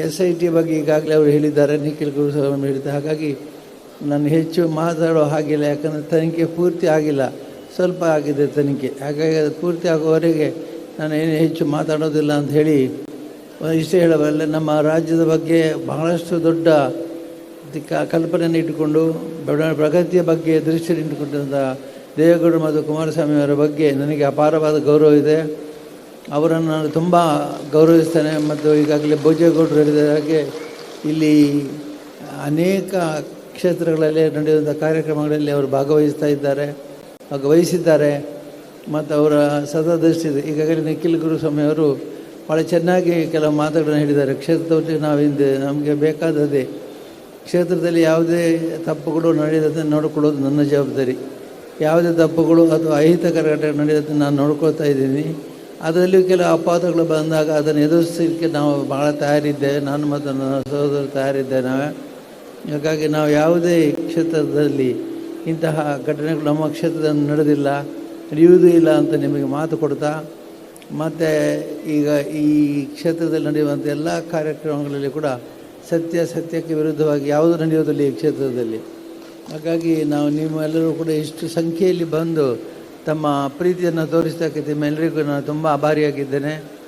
S I T ಬಗ್ಗೆ ಈಗಾಗಲೇ ಅವರು ಹೇಳಿದ್ದಾರೆ, ನಿಖಿಲ್ ಗುರುಸ್ವಾಮಿ ಹೇಳಿದ್ದೆ ಹಾಗಾಗಿ ನಾನು ಹೆಚ್ಚು ಮಾತಾಡೋ ಹಾಗಿಲ್ಲ, ಯಾಕಂದರೆ ತನಿಖೆ ಪೂರ್ತಿ ಆಗಿಲ್ಲ. ಸ್ವಲ್ಪ ಆಗಿದೆ ತನಿಖೆ. ಹಾಗಾಗಿ ಅದು ಪೂರ್ತಿ ಆಗುವವರೆಗೆ ನಾನು ಏನು ಹೆಚ್ಚು ಮಾತಾಡೋದಿಲ್ಲ ಅಂತ ಹೇಳಿ, ಇಷ್ಟೇ ಹೇಳಬಲ್ಲೆ, ನಮ್ಮ ರಾಜ್ಯದ ಬಗ್ಗೆ ಬಹಳಷ್ಟು ದೊಡ್ಡ ಕಲ್ಪನೆಯನ್ನು ಇಟ್ಟುಕೊಂಡು ಪ್ರಗತಿಯ ಬಗ್ಗೆ ದೃಷ್ಟಿಯನ್ನು ಇಟ್ಟುಕೊಂಡಂಥ ದೇವೇಗೌಡರು ಮತ್ತು ಕುಮಾರಸ್ವಾಮಿ ಅವರ ಬಗ್ಗೆ ನನಗೆ ಅಪಾರವಾದ ಗೌರವ ಇದೆ. ಅವರನ್ನು ನಾನು ತುಂಬ ಗೌರವಿಸ್ತೇನೆ ಮತ್ತು ಈಗಾಗಲೇ ಭೋಜೇಗೌಡರು ಹೇಳಿದ ಹಾಗೆ ಇಲ್ಲಿ ಅನೇಕ ಕ್ಷೇತ್ರಗಳಲ್ಲಿ ನಡೆಯುವಂಥ ಕಾರ್ಯಕ್ರಮಗಳಲ್ಲಿ ಅವರು ಭಾಗವಹಿಸ್ತಾ ಇದ್ದಾರೆ, ಭಾಗವಹಿಸಿದ್ದಾರೆ ಮತ್ತು ಅವರ ಸದದೃಷ್ಟಿ ಇದೆ. ಈಗಾಗಲೇ ನಿಖಿಲ್ ಗುರುಸ್ವಾಮಿ ಅವರು ಭಾಳ ಚೆನ್ನಾಗಿ ಕೆಲವು ಮಾತುಗಳನ್ನು ಹೇಳಿದ್ದಾರೆ. ಕ್ಷೇತ್ರದಲ್ಲಿ ನಾವು ಹಿಂದೆ ನಮಗೆ ಬೇಕಾದದೇ ಕ್ಷೇತ್ರದಲ್ಲಿ ಯಾವುದೇ ತಪ್ಪುಗಳು ನಡೆಯದಂತೆ ನೋಡಿಕೊಳ್ಳೋದು ನನ್ನ ಜವಾಬ್ದಾರಿ. ಯಾವುದೇ ತಪ್ಪುಗಳು ಅಥವಾ ಅಹಿತಕರ ಘಟನೆ ನಡೆಯದಂತೆ ನಾನು ನೋಡ್ಕೊಳ್ತಾ ಇದ್ದೀನಿ. ಅದರಲ್ಲಿಯೂ ಕೆಲವು ಅಪವಾದಗಳು ಬಂದಾಗ ಅದನ್ನು ಎದುರಿಸಲಿಕ್ಕೆ ನಾವು ಭಾಳ ತಯಾರಿದ್ದೇವೆ. ನಾನು ಮತ್ತು ನನ್ನ ಸಹೋದರರು ತಯಾರಿದ್ದೇವೆ. ನಾವೇ ಹಾಗಾಗಿ ನಾವು ಯಾವುದೇ ಕ್ಷೇತ್ರದಲ್ಲಿ ಇಂತಹ ಘಟನೆಗಳು ನಮ್ಮ ಕ್ಷೇತ್ರದಲ್ಲಿ ನಡೆದಿಲ್ಲ, ನಡೆಯುವುದೂ ಇಲ್ಲ ಅಂತ ನಿಮಗೆ ಮಾತು ಕೊಡ್ತಾ, ಮತ್ತು ಈಗ ಈ ಕ್ಷೇತ್ರದಲ್ಲಿ ನಡೆಯುವಂಥ ಎಲ್ಲ ಕಾರ್ಯಕ್ರಮಗಳಲ್ಲಿ ಕೂಡ ಸತ್ಯ ಸತ್ಯಕ್ಕೆ ವಿರುದ್ಧವಾಗಿ ಯಾವುದು ನಡೆಯೋದಿಲ್ಲ ಈ ಕ್ಷೇತ್ರದಲ್ಲಿ. ಹಾಗಾಗಿ ನಾವು ನಿಮ್ಮೆಲ್ಲರೂ ಕೂಡ ಇಷ್ಟು ಸಂಖ್ಯೆಯಲ್ಲಿ ಬಂದು ತಮ್ಮ ಪ್ರೀತಿಯನ್ನು ತೋರಿಸ್ತಕ್ಕಂಥ ನಿಮ್ಮೆಲ್ಲರಿಗೂ ನಾನು ತುಂಬ ಆಭಾರಿಯಾಗಿದ್ದೇನೆ.